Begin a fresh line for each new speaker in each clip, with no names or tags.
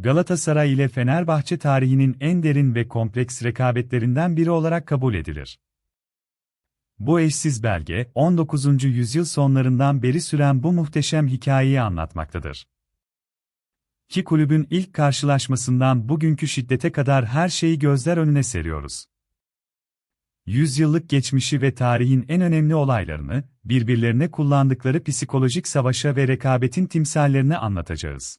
Galatasaray ile Fenerbahçe tarihinin en derin ve kompleks rekabetlerinden biri olarak kabul edilir. Bu eşsiz belge, 19. yüzyıl sonlarından beri süren bu muhteşem hikayeyi anlatmaktadır. İki kulübün ilk karşılaşmasından bugünkü şiddete kadar her şeyi gözler önüne seriyoruz. Yüzyıllık geçmişi ve tarihin en önemli olaylarını, birbirlerine kullandıkları psikolojik savaşa ve rekabetin timsallerini anlatacağız.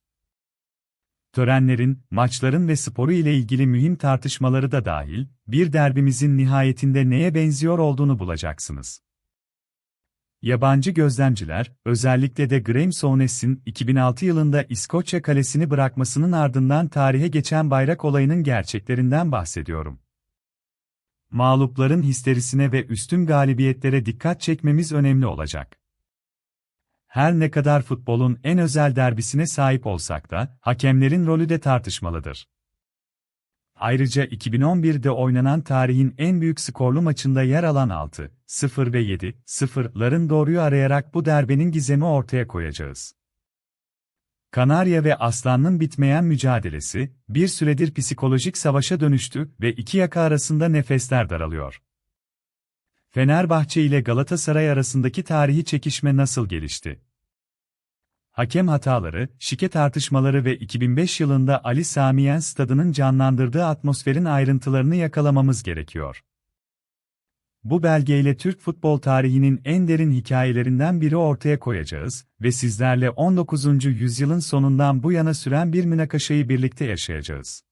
Törenlerin, maçların ve sporu ile ilgili mühim tartışmaları da dahil, bir derbimizin nihayetinde neye benziyor olduğunu bulacaksınız. Yabancı gözlemciler, özellikle de Graham Souness'in 2006 yılında İskoçya kalesini bırakmasının ardından tarihe geçen bayrak olayının gerçeklerinden bahsediyorum. Mağlupların histerisine ve üstün galibiyetlere dikkat çekmemiz önemli olacak. Her ne kadar futbolun en özel derbisine sahip olsak da, hakemlerin rolü de tartışmalıdır. Ayrıca 2011'de oynanan tarihin en büyük skorlu maçında yer alan 6, 0 ve 7, 0'ların doğruyu arayarak bu derbenin gizemi ortaya koyacağız. Kanarya ve Aslan'ın bitmeyen mücadelesi, bir süredir psikolojik savaşa dönüştü ve iki yaka arasında nefesler daralıyor. Fenerbahçe ile Galatasaray arasındaki tarihi çekişme nasıl gelişti? Hakem hataları, şike tartışmaları ve 2005 yılında Ali Samiyen stadının canlandırdığı atmosferin ayrıntılarını yakalamamız gerekiyor. Bu belgeyle Türk futbol tarihinin en derin hikayelerinden biri ortaya koyacağız ve sizlerle 19. yüzyılın sonundan bu yana süren bir münakaşayı birlikte yaşayacağız.